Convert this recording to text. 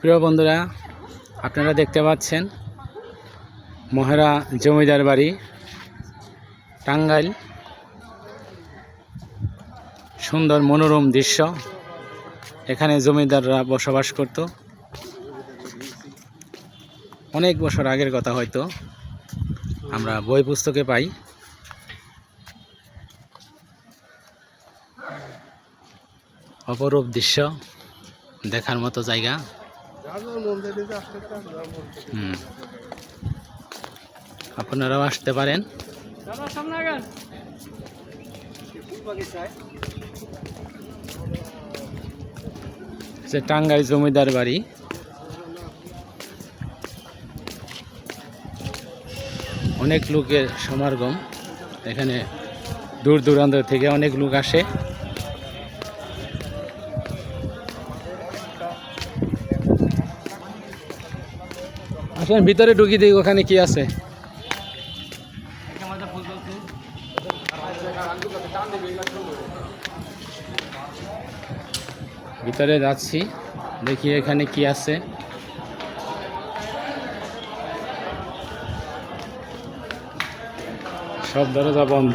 প্রিয় বন্ধুরা, আপনারা দেখতে পাচ্ছেন মহেরা জমিদার বাড়ি, টাঙ্গাইল। সুন্দর মনোরম দৃশ্য। এখানে জমিদাররা বসবাস করত। অনেক বছর আগের কথা হয়তো আমরা বই পুস্তকে পাই। অপরূপ দৃশ্য দেখার মতো জায়গা। হুম। আপনারাও আসতে পারেন। যে টাঙ্গাই জমিদার বাড়ি। অনেক লোকের সমাগম। এখানে দূর দূরান্ত থেকে অনেক লোক আসে। আসেন, ভিতরে ঢুকি দিই ওখানে কি আছে। ভিতরে যাচ্ছি, দেখি এখানে কি আছে। সব দরজা বন্ধ।